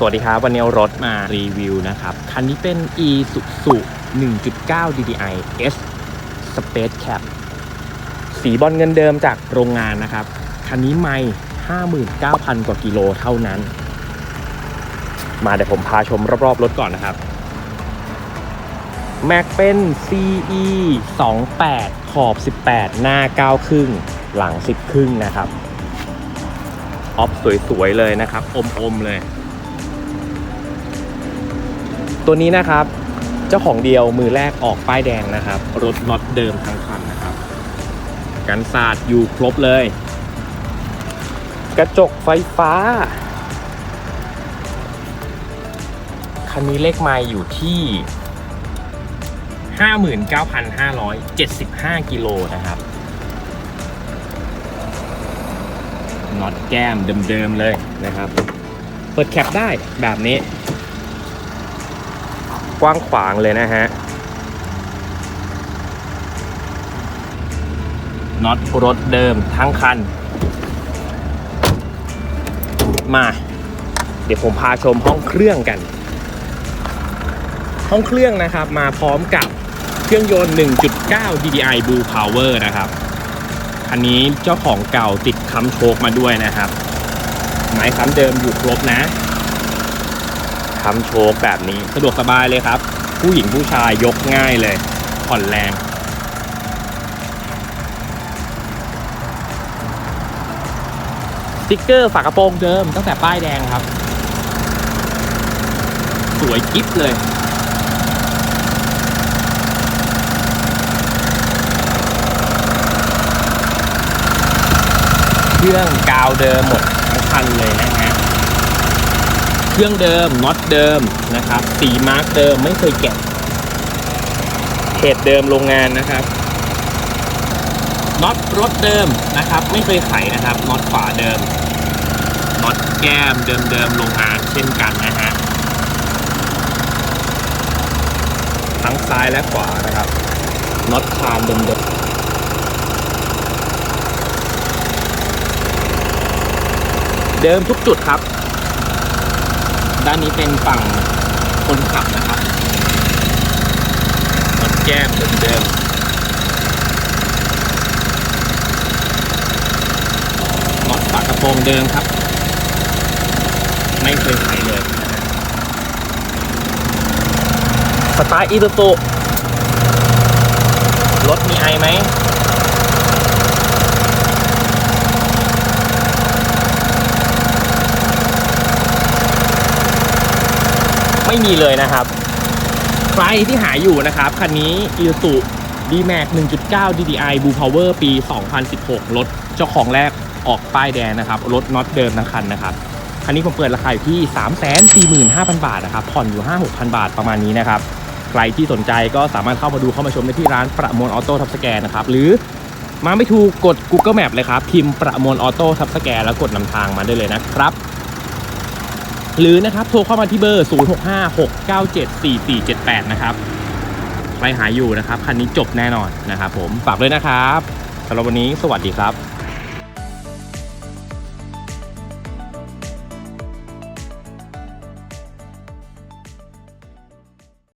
สวัสดีครับ วันนี้เอารถมารีวิวนะครับ คันนี้เป็น e s u s u 1.9 DDI S Space Cap สีบอลเงินเดิมจากโรงงานนะครับ คันนี้ไม่59,000 กว่ากิโลเท่านั้น มาเดี๋ยวผมพาชมรอบๆรถก่อนนะครับ แม็กเป็น CE 28 ขอบ 18 หน้า 9 ครึ่ง หลัง 10 ครึ่งนะครับ ออฟสวยๆเลยนะครับ อมๆเลย ตัวนี้นะครับ เจ้าของเดียวมือแรกออกป้ายแดงนะครับ รถน็อตเดิมทั้งคันนะครับ กันศาสตร์อยู่ครบเลย กระจกไฟฟ้า คันนี้เลขไมล์อยู่ที่ 59,575 กิโลนะครับน็อตแก้มเดิมๆเลยนะครับ เปิดแคปได้แบบนี้ กว้างขวางเลยนะฮะน็อตรถเดิมทั้งคัน มา เดี๋ยวผมพาชมห้องเครื่องกัน ห้องเครื่องนะครับมาพร้อมกับเครื่องยนต์ 1.9 DDI Blue Power นะครับ อันนี้เจ้าของเก่าติดค้ำโชคมาด้วยนะครับ ไม้ค้ำเดิมอยู่ครบนะ ค้ำโชคแบบนี้สะดวกสบายเลยครับ ผู้หญิงผู้ชายยกง่ายเลยผ่อนแรงสติ๊กเกอร์ฝากระโปรงเดิมตั้งแต่ป้ายแดงครับ สวยกิ๊บเลย เครื่องกาวเดิมหมดทั้งคันเลยนะฮะ รื่องเดิมน็อตเดิมนะครับ สีมาร์กเดิมไม่เคยแกะเพจเดิมโรงงานนะครับน็อตรถเดิมนะครับ ไม่เคยไขนะครับน็อตฝาเดิมน็อตแก้มเดิมเดิมๆโรงงานเช่นกันนะฮะทั้งซ้ายและขวานะครับน็อตคานเดิมเดิมเดิมทุกจุดครับ ด้านนี้เป็นฝั่งคนขับนะครับมันแก้มเดิมๆน็อตฝากระโปรงเดิมครับ ไม่เคยใส่เลย สไตล์อีซูซูรถมีไอไหม ไม่มีเลยนะครับ ใครที่หาอยู่นะครับ คันนี้ i s u D-Max 1.9 DDI Blue Power ปี 2016 รถเจ้าของแรกออกป้ายแดงนะครับ รถน็อตเดิมทั้งคันนะครับ คันนี้ผมเปิดราคาอยู่ที่ 345,000 บาทนะครับ ผ่อนอยู่ 56,000 บาทประมาณนี้นะครับ ใครที่สนใจก็สามารถเข้ามาดูเข้ามาชมได้ที่ร้านประมวลออโต้ทับสแกนนะครับ หรือมาไม่ถูกกด Google Map เลยครับ พิมพ์ประมวลออโต้ทับสแกนแล้วกดนำทางมาได้เลยนะครับ หรือนะครับโทรเข้ามาที่เบอร์ 0656974478 นะครับใครหาอยู่นะครับ คันนี้จบแน่นอนนะครับผมฝากด้วยนะครับสำหรับวันนี้สวัสดีครับ